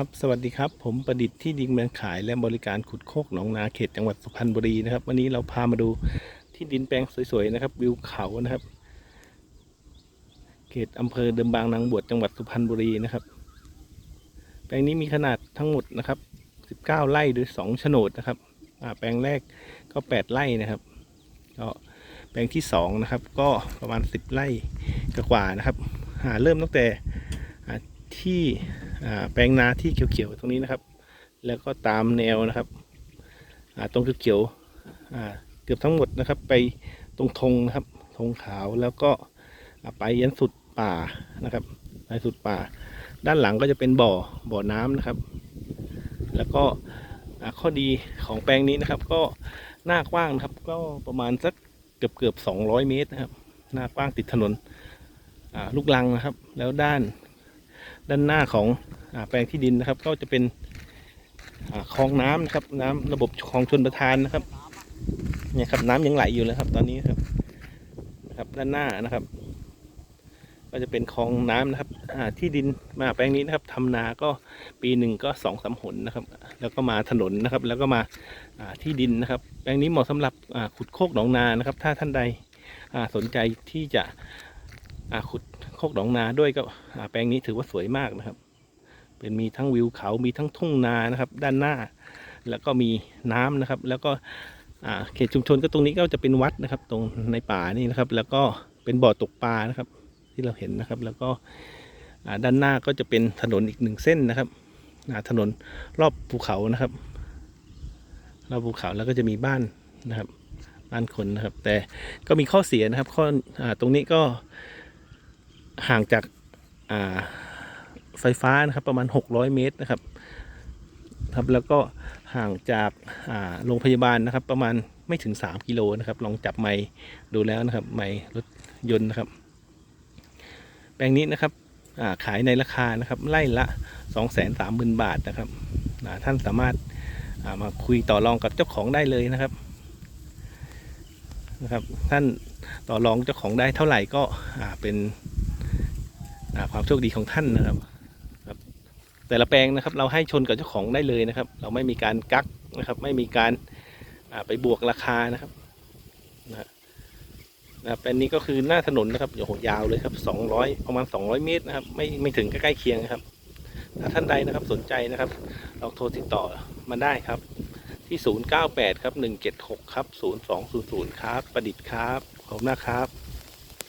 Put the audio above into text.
ครับสวัสดีครับ ผมประดิษฐ์ที่ดินแปลงขายและบริการขุดโคกหนองนาเขตจังหวัดสุพรรณบุรีนะครับ วันนี้เราพามาดูที่ดินแปลงสวยๆนะครับ วิวเขานะครับ เขตอำเภอเดิมบางนางบวชจังหวัดสุพรรณบุรีนะครับ แปลงนี้มีขนาดทั้งหมดนะครับ 19 ไร่โดย2โฉนดนะครับแปลงแรกก็ 8 ไร่นะครับก็แปลงที่2นะครับ ก็ประมาณ 10 ไร่กว่านะครับอ่าเริ่มตั้งแต่ที่ แปลงนาที่เขียวๆตรงนี้นะครับ แล้วก็ตามแนวนะครับตรงเขียวๆเกือบทั้งหมดนะครับ ไปตรงธงนะครับธงขาวแล้วก็ไปยันสุดป่านะครับไปสุดป่า ด้านหลังก็จะเป็นบ่อบ่อน้ำนะครับ แล้วก็ข้อดีของแปลงนี้นะครับ ก็หน้ากว้างนะครับ ก็ประมาณสักเกือบเกือบสองร้อยเมตรนะครับ หน้ากว้างติดถนนลูกลังนะครับ แล้วด้าน ด้านหน้าของอแปลงที่ดินนะครับ ก็จะเป็นอคลองน้ำนะครับ น้ำระบบคลองชนประทานนะครับเนี่ยครับน้ำยังไหลอยู่เลยครับ ตอนนี้ครับนะครับด้านหน้านะครับ ก็จะเป็นคลองน้ำนะครับที่ดินมาแปลงนี้นะครับทำนาก็ปีหนึ่งก็สองสามหนนะครับ แล้วก็มาถนนนะครับ แล้วก็มาที่ดินนะครับ แปลงนี้เหมาะสำหรับขุดโคกหนองนานะครับ ถ้าท่านใดสนใจที่จะ ขุดโคกหนองนาด้วยก็แปลงนี้ถือว่าสวยมากนะครับ เป็นมีทั้งวิวเขา มีทั้งทุ่งนานะครับ ด้านหน้า แล้วก็มีน้ำนะครับ แล้วก็เขตชุมชนก็ตรงนี้ก็จะเป็นวัดนะครับ ตรงในป่านี่นะครับ แล้วก็เป็นบ่อตกปลานะครับ ที่เราเห็นนะครับ แล้วก็ด้านหน้าก็จะเป็นถนนอีกหนึ่งเส้นนะครับถนนรอบภูเขานะครับรอบภูเขาแล้วก็จะมีบ้านนะครับ บ้านคนนะครับ แต่ก็มีข้อเสียนะครับ ข้ออตรงนี้ก็ ห่างจากอ่าไฟฟ้านะครับประมาณ 600 เมตรนะครับครับแล้วก็ห่างจากอ่าโรงพยาบาลนะครับ ประมาณไม่ถึง 3 กิโลนะครับ ลองจับไมค์ดูแล้วนะครับไมค์รถยนต์นะครับ แปลงนี้นะครับาขายในราคานะครับไล่ละ 230,000 บาทนะครับท่านสามารถามาคุยต่อรองกับเจ้าของได้เลยนะครับนะครับ ท่านต่อรองเจ้าของได้เท่าไหร่ก็เป็น ความโชคดีของท่านนะครับครับแต่ละแปลงนะครับ เราให้ชนกับเจ้าของได้เลยนะครับ เราไม่มีการกักนะครับ ไม่มีการไปบวกราคานะครับนะนะแปลงนี้ก็คือหน้าถนนนะครับโอ้โหยาวเลยครับ200ประมาณ 200 เมตรนะครับ ไม่ไม่ถึงใกล้เคียงครับ ถ้าท่านใดนะครับสนใจนะครับลองโทรติดต่อมาได้ครับ ที่ 098 ครับ 176 ครับ 0200 ครับ ประดิษฐ์ครับขอบคุณมากครับ